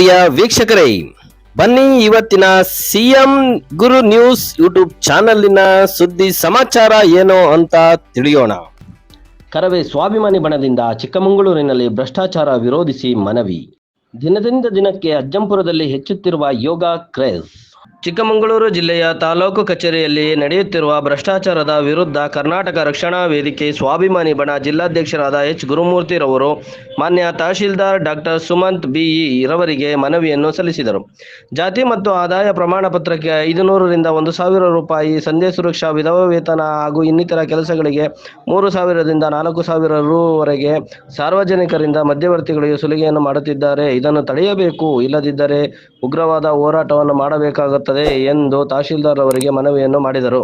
ಪ್ರಿಯ ವೀಕ್ಷಕರೇ, ಬನ್ನಿ ಇವತ್ತಿನ ಸಿಎಂ ಗುರು ನ್ಯೂಸ್ ಯೂಟ್ಯೂಬ್ ಚಾನಲ್ಲಿನ ಸುದ್ದಿ ಸಮಾಚಾರ ಏನು ಅಂತ ತಿಳಿಯೋಣ. ಕರವೇ ಸ್ವಾಭಿಮಾನಿ ಬಣದಿಂದ ಚಿಕ್ಕಮಗಳೂರಿನಲ್ಲಿ ಭ್ರಷ್ಟಾಚಾರ ವಿರೋಧಿಸಿ ಮನವಿ. ದಿನದಿಂದ ದಿನಕ್ಕೆ ಅಜ್ಜಂಪುರದಲ್ಲಿ ಹೆಚ್ಚುತ್ತಿರುವ ಯೋಗ ಕ್ರೇಜ್. ಚಿಕ್ಕಮಗಳೂರು ಜಿಲ್ಲೆಯ ತಾಲೂಕು ಕಚೇರಿಯಲ್ಲಿ ನಡೆಯುತ್ತಿರುವ ಭ್ರಷ್ಟಾಚಾರದ ವಿರುದ್ಧ ಕರ್ನಾಟಕ ರಕ್ಷಣಾ ವೇದಿಕೆ ಸ್ವಾಭಿಮಾನಿ ಬಣ ಜಿಲ್ಲಾಧ್ಯಕ್ಷರಾದ ಎಚ್. ಗುರುಮೂರ್ತಿರವರು, ಮಾನ್ಯ ತಹಶೀಲ್ದಾರ್ ಡಾಕ್ಟರ್ ಸುಮಂತ್ ಬಿಇ ರವರಿಗೆ ಮನವಿಯನ್ನು ಸಲ್ಲಿಸಿದರು. ಜಾತಿ ಮತ್ತು ಆದಾಯ ಪ್ರಮಾಣ ಪತ್ರಕ್ಕೆ ಐದುನೂರರಿಂದ ಒಂದು ಸಾವಿರ ರೂಪಾಯಿ ಸಂಧ್ಯಾ ಸುರಕ್ಷಾ ವಿಧವಾ ವೇತನ ಹಾಗೂ ಇನ್ನಿತರ ಕೆಲಸಗಳಿಗೆ ಮೂರು ಸಾವಿರದಿಂದ ನಾಲ್ಕು ಸಾವಿರ ರೂವರೆಗೆ ಸಾರ್ವಜನಿಕರಿಂದ ಮಧ್ಯವರ್ತಿಗಳಿಗೆ ಸುಲಿಗೆಯನ್ನು ಮಾಡುತ್ತಿದ್ದಾರೆ. ಇದನ್ನು ತಡೆಯಬೇಕು. ಇಲ್ಲದಿದ್ದರೆ ಉಗ್ರವಾದ ಹೋರಾಟವನ್ನು ಮಾಡಬೇಕಾಗುತ್ತದೆ. ಎಂದು ತಹಶೀಲ್ದಾರ್ ಅವರಿಗೆ ಮನವಿಯನ್ನು ಮಾಡಿದರು.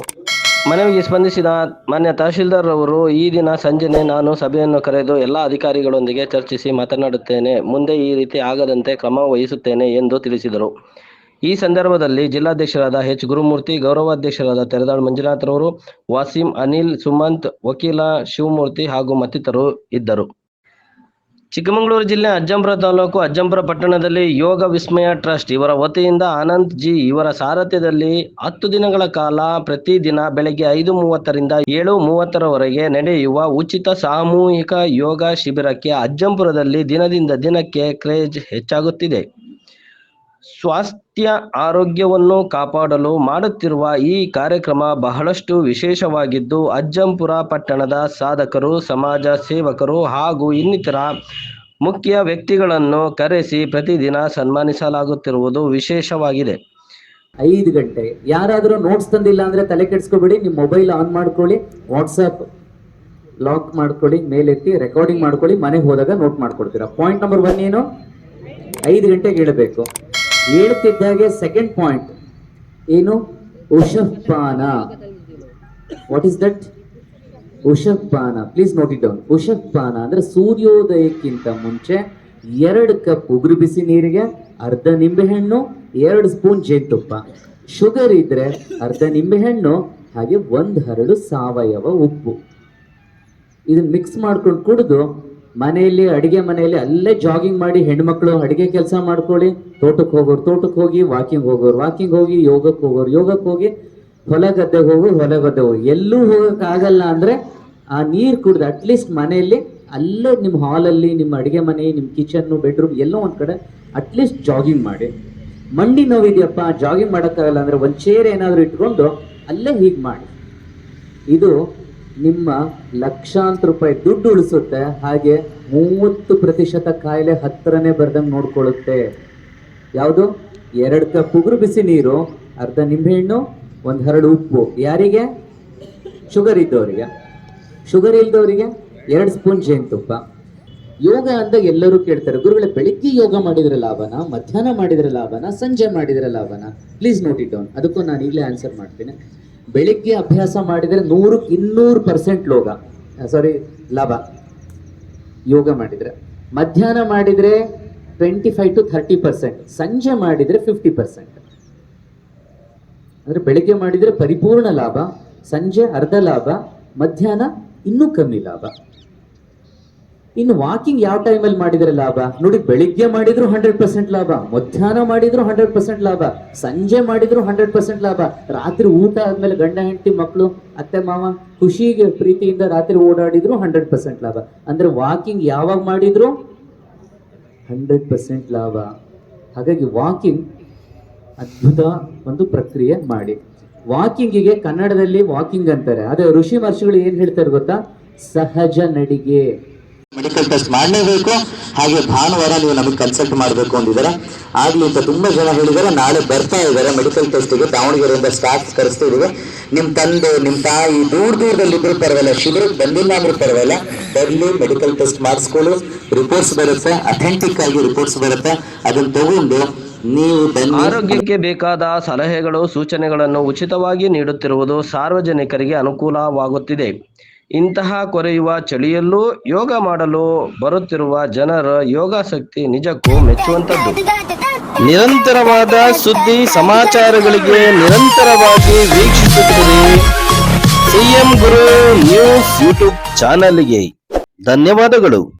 ಮನವಿಗೆ ಸ್ಪಂದಿಸಿದ ಮಾನ್ಯ ತಹಶೀಲ್ದಾರ್ ಅವರು ಈ ದಿನ ಸಂಜೆನೆ ನಾನು ಸಭೆಯನ್ನು ಕರೆದು ಎಲ್ಲ ಅಧಿಕಾರಿಗಳೊಂದಿಗೆ ಚರ್ಚಿಸಿ ಮಾತನಾಡುತ್ತೇನೆ. ಮುಂದೆ ಈ ರೀತಿ ಆಗದಂತೆ ಕ್ರಮ ವಹಿಸುತ್ತೇನೆ ಎಂದು ತಿಳಿಸಿದರು. ಈ ಸಂದರ್ಭದಲ್ಲಿ ಜಿಲ್ಲಾಧ್ಯಕ್ಷರಾದ ಎಚ್. ಗುರುಮೂರ್ತಿ, ಗೌರವಾಧ್ಯಕ್ಷರಾದ ತೆರದಾಳ್ ಮಂಜುನಾಥ್ರವರು ವಾಸಿಂ, ಅನಿಲ್ ಸುಮಂತ್, ವಕೀಲ ಶಿವಮೂರ್ತಿ ಹಾಗೂ ಮತ್ತಿತರರು ಇದ್ದರು. ಚಿಕ್ಕಮಗಳೂರು ಜಿಲ್ಲೆ ಅಜ್ಜಂಪುರ ತಾಲೂಕು ಅಜ್ಜಂಪುರ ಪಟ್ಟಣದಲ್ಲಿ ಯೋಗ ವಿಸ್ಮಯ ಟ್ರಸ್ಟ್ ಇವರ ವತಿಯಿಂದ ಅನಂತ್ ಜಿ ಇವರ ಸಾರಥ್ಯದಲ್ಲಿ ಹತ್ತು ದಿನಗಳ ಕಾಲ ಪ್ರತಿದಿನ ಬೆಳಗ್ಗೆ ಐದು ಮೂವತ್ತರಿಂದ ಏಳು ಮೂವತ್ತರವರೆಗೆ ನಡೆಯುವ ಉಚಿತ ಸಾಮೂಹಿಕ ಯೋಗ ಶಿಬಿರಕ್ಕೆ ಅಜ್ಜಂಪುರದಲ್ಲಿ ದಿನದಿಂದ ದಿನಕ್ಕೆ ಕ್ರೇಜ್ ಹೆಚ್ಚಾಗುತ್ತಿದೆ. ಸ್ವಾಸ್ಥ್ಯ, ಆರೋಗ್ಯವನ್ನು ಕಾಪಾಡಲು ಮಾಡುತ್ತಿರುವ ಈ ಕಾರ್ಯಕ್ರಮ ಬಹಳಷ್ಟು ವಿಶೇಷವಾಗಿದ್ದು, ಅಜ್ಜಂಪುರ ಪಟ್ಟಣದ ಸಾಧಕರು, ಸಮಾಜ ಸೇವಕರು ಹಾಗೂ ಇನ್ನಿತರ ಮುಖ್ಯ ವ್ಯಕ್ತಿಗಳನ್ನು ಕರೆಸಿ ಪ್ರತಿದಿನ ಸನ್ಮಾನಿಸಲಾಗುತ್ತಿರುವುದು ವಿಶೇಷವಾಗಿದೆ. ಐದು ಗಂಟೆ. ಯಾರಾದರೂ ನೋಟ್ಸ್ ತಂದಿಲ್ಲ ಅಂದ್ರೆ ತಲೆ ಕೆಡಿಸ್ಕೊಬೇಡಿ. ನಿಮ್ಮ ಮೊಬೈಲ್ ಆನ್ ಮಾಡ್ಕೊಳ್ಳಿ ವಾಟ್ಸಪ್ ಲಾಕ್ ಮಾಡ್ಕೊಳ್ಳಿ, ಮೇಲೆತ್ತಿ ರೆಕಾರ್ಡಿಂಗ್ ಮಾಡ್ಕೊಳ್ಳಿ, ಮನೆಗೆ ಹೋದಾಗ ನೋಟ್ ಮಾಡ್ಕೊಡ್ತೀರಾ. ಪಾಯಿಂಟ್ ನಂಬರ್ ಒನ್ ಏನು? ಐದು ಗಂಟೆಗೆ ಹೇಳಬೇಕು ಹೇಳ್ತಿದ್ದಾಗೆ ಸೆಕೆಂಡ್ ಪಾಯಿಂಟ್ ಏನು? ಉಷಪಾನ. ವಾಟ್ ಇಸ್ ದಟ್ ಉಷಪಾನ. ಪ್ಲೀಸ್ ನೋಟ್ ಇಟ್ ಡೌನ್ ಉಷಪಾನ ಅಂದ್ರೆ ಸೂರ್ಯೋದಯಕ್ಕಿಂತ ಮುಂಚೆ ಎರಡು ಕಪ್ ಉಗುರು ಬಿಸಿ ನೀರಿಗೆ, ಅರ್ಧ ನಿಂಬೆಹಣ್ಣು, ಎರಡು ಸ್ಪೂನ್ ಜೇನುತುಪ್ಪ. ಶುಗರ್ ಇದ್ರೆ ಅರ್ಧ ನಿಂಬೆಹಣ್ಣು, ಹಾಗೆ ಒಂದು ಹರಳು ಸಾವಯವ ಉಪ್ಪು. ಇದನ್ನ ಮಿಕ್ಸ್ ಮಾಡ್ಕೊಂಡು ಕುಡಿದು ಮನೆಯಲ್ಲಿ, ಅಡಿಗೆ ಮನೆಯಲ್ಲಿ ಅಲ್ಲೇ ಜಾಗಿಂಗ್ ಮಾಡಿ ಹೆಣ್ಮಕ್ಳು ಅಡಿಗೆ ಕೆಲಸ ಮಾಡ್ಕೊಳ್ಳಿ. ತೋಟಕ್ಕೆ ಹೋಗೋರು ತೋಟಕ್ಕೆ ಹೋಗಿ ವಾಕಿಂಗ್ ಹೋಗೋರು ವಾಕಿಂಗ್ ಹೋಗಿ, ಯೋಗಕ್ಕೆ ಹೋಗೋರು ಯೋಗಕ್ಕೆ ಹೋಗಿ, ಹೊಲ ಗದ್ದೆಗೆ ಹೋಗು, ಹೊಲ ಗದ್ದೆ ಹೋಗಿ. ಎಲ್ಲೂ ಹೋಗೋಕ್ಕಾಗಲ್ಲ ಅಂದರೆ ಆ ನೀರು ಕುಡ್ದು ಅಟ್ಲೀಸ್ಟ್ ಮನೆಯಲ್ಲಿ ಅಲ್ಲೇ ನಿಮ್ಮ ಹಾಲಲ್ಲಿ ನಿಮ್ಮ ಅಡುಗೆ ಮನೆ ನಿಮ್ಮ ಕಿಚನ್ನು ಬೆಡ್ರೂಮ್ ಎಲ್ಲೋ ಒಂದು ಕಡೆ ಅಟ್ಲೀಸ್ಟ್ ಜಾಗಿಂಗ್ ಮಾಡಿ. ಮಂಡಿ ನೋವಿದೆಯಪ್ಪ ಜಾಗಿಂಗ್ ಮಾಡೋಕ್ಕಾಗಲ್ಲ ಅಂದರೆ ಒಂದು ಚೇರ್ ಏನಾದರೂ ಇಟ್ಕೊಂಡು ಅಲ್ಲೇ ಹೀಗೆ ಮಾಡಿ. ಇದು ನಿಮ್ಮ ಲಕ್ಷಾಂತರ ರೂಪಾಯಿ ದುಡ್ಡು ಉಳಿಸುತ್ತೆ, ಹಾಗೆ ಮೂವತ್ತು ಪ್ರತಿಶತ ಕಾಯಿಲೆ ಹತ್ತಿರನೇ ಬರ್ದಂಗೆ ನೋಡ್ಕೊಳ್ಳುತ್ತೆ. ಯಾವುದು? ಎರಡು ಕಪ್ ಉಗುರು ಬಿಸಿ ನೀರು, ಅರ್ಧ ನಿಂಬೆಹಣ್ಣು, ಒಂದು ಹರಡು ಉಪ್ಪು. ಯಾರಿಗೆ? ಶುಗರ್ ಇದ್ದವರಿಗೆ ಶುಗರ್ ಇಲ್ದವರಿಗೆ ಎರಡು ಸ್ಪೂನ್ ಜೇನುತುಪ್ಪ. ಯೋಗ ಅಂತ ಎಲ್ಲರೂ ಕೇಳ್ತಾರೆ, ಗುರುಗಳೇ, ಬೆಳಿಗ್ಗೆ ಯೋಗ ಮಾಡಿದ್ರೆ ಲಾಭನ, ಮಧ್ಯಾಹ್ನ ಮಾಡಿದ್ರೆ ಲಾಭನ, ಸಂಜೆ ಮಾಡಿದ್ರೆ ಲಾಭನ? ಪ್ಲೀಸ್ ನೋಟ್ ಇಟ್ ಡೌನ್ ಅದಕ್ಕೂ ನಾನು ಈಗಲೇ ಆನ್ಸರ್ ಮಾಡ್ತೀನಿ. ಬೆಳಿಗ್ಗೆ ಅಭ್ಯಾಸ ಮಾಡಿದರೆ ನೂರು ಇನ್ನೂರು ಪರ್ಸೆಂಟ್ ಲೋಗ ಸಾರಿ ಲಾಭ. ಯೋಗ ಮಾಡಿದರೆ. ಮಧ್ಯಾಹ್ನ ಮಾಡಿದರೆ twenty five to thirty percent ಸಂಜೆ ಮಾಡಿದರೆ ಫಿಫ್ಟಿ ಪರ್ಸೆಂಟ್ ಅಂದರೆ ಬೆಳಿಗ್ಗೆ ಮಾಡಿದರೆ ಪರಿಪೂರ್ಣ ಲಾಭ, ಸಂಜೆ ಅರ್ಧ ಲಾಭ, ಮಧ್ಯಾಹ್ನ ಇನ್ನೂ ಕಮ್ಮಿ ಲಾಭ. ಇನ್ನು ವಾಕಿಂಗ್ ಯಾವ ಟೈಮಲ್ಲಿ ಮಾಡಿದರೆ ಲಾಭ? ನೋಡಿ, ಬೆಳಿಗ್ಗೆ ಮಾಡಿದ್ರು ಹಂಡ್ರೆಡ್ ಪರ್ಸೆಂಟ್ ಲಾಭ, ಮಧ್ಯಾಹ್ನ ಮಾಡಿದ್ರು ಹಂಡ್ರೆಡ್ ಪರ್ಸೆಂಟ್ ಲಾಭ, ಸಂಜೆ ಮಾಡಿದ್ರು ಹಂಡ್ರೆಡ್ ಪರ್ಸೆಂಟ್ ಲಾಭ, ರಾತ್ರಿ ಊಟ ಆದ್ಮೇಲೆ ಗಂಡ, ಹೆಂಡತಿ ಮಕ್ಕಳು ಅತ್ತೆ, ಮಾವ, ಖುಷಿಗೆ, ಪ್ರೀತಿಯಿಂದ ರಾತ್ರಿ ಓಡಾಡಿದ್ರು ಹಂಡ್ರೆಡ್ ಪರ್ಸೆಂಟ್ ಲಾಭ. ಅಂದ್ರೆ ವಾಕಿಂಗ್ ಯಾವಾಗ ಮಾಡಿದ್ರು? ಹಂಡ್ರೆಡ್ ಪರ್ಸೆಂಟ್ ಲಾಭ. ಹಾಗಾಗಿ ವಾಕಿಂಗ್ ಅದ್ಭುತ ಒಂದು ಪ್ರಕ್ರಿಯೆ ಮಾಡಿ. ವಾಕಿಂಗಿಗೆ ಕನ್ನಡದಲ್ಲಿ ವಾಕಿಂಗ್ ಅಂತಾರೆ. ಅದೇ ಋಷಿ ಮಹರ್ಷಿಗಳು ಏನ್ ಹೇಳ್ತಾರೆ ಗೊತ್ತಾ? ಸಹಜ ನಡಿಗೆ. ಮೆಡಿಕಲ್ ಟೆಸ್ಟ್ ಮಾಡಲೇಬೇಕು. ಹಾಗೆ ಭಾನುವಾರ ನೀವು ನಮಗೆ ಕನ್ಸಲ್ಟ್ ಮಾಡಬೇಕು ಅಂದಿದ್ದಾರೆ. ಆಗ್ಲಿ ಅಂತ ತುಂಬಾ ಜನ ಹೇಳಿದ್ದಾರೆ. ನಾಳೆ ಬರ್ತಾ ಇದ್ದಾರೆ. ಮೆಡಿಕಲ್ ಟೆಸ್ಟ್ಗೆ ದಾವಣಗೆರೆಯಿಂದ ಸ್ಟಾಫ್ ಕರೆಸ್ತಾ ಇದೀವಿ ನಿಮ್ ತಂದೆ, ನಿಮ್ ತಾಯಿ ದೂರ ದೂರದಲ್ಲಿ ಇದ್ರು ಪರವಾಗಿಲ್ಲ. ಶಿಬಿರಕ್ಕೆ ಬಂದಿಲ್ಲ ಅಂದ್ರೂ ಪರವಾಗಿಲ್ಲ. ಬರ್ಲಿ ಮೆಡಿಕಲ್ ಟೆಸ್ಟ್ ಮಾಡಿಸ್ಕೊಳ್ಳಿ. ರಿಪೋರ್ಟ್ಸ್ ಬರುತ್ತೆ. ಅಥೆಂಟಿಕ್ ಆಗಿ ರಿಪೋರ್ಟ್ಸ್ ಬರುತ್ತೆ. ಅದನ್ನ ತಗೊಂಡು ಆರೋಗ್ಯಕ್ಕೆ ಬೇಕಾದ ಸಲಹೆಗಳು, ಸೂಚನೆಗಳನ್ನು ಉಚಿತವಾಗಿ ನೀಡುತ್ತಿರುವುದು ಸಾರ್ವಜನಿಕರಿಗೆ ಅನುಕೂಲವಾಗುತ್ತಿದೆ. ಇಂತಹ ಕೊರೆಯುವ ಚಳಿಯಲ್ಲೂ ಯೋಗ ಮಾಡಲು ಬರುತ್ತಿರುವ ಜನರ ಯೋಗಾಸಕ್ತಿ ನಿಜಕ್ಕೂ ಮೆಚ್ಚುವಂತದ್ದು ನಿರಂತರವಾದ ಸುದ್ದಿ ಸಮಾಚಾರಗಳಿಗೆ ನಿರಂತರವಾಗಿ ವೀಕ್ಷಿಸುತ್ತಿರಿ ಸಿಎಂ ಗುರು ನ್ಯೂಸ್ ಯೂಟ್ಯೂಬ್ ಚಾನಲ್ಗೆ. ಧನ್ಯವಾದಗಳು.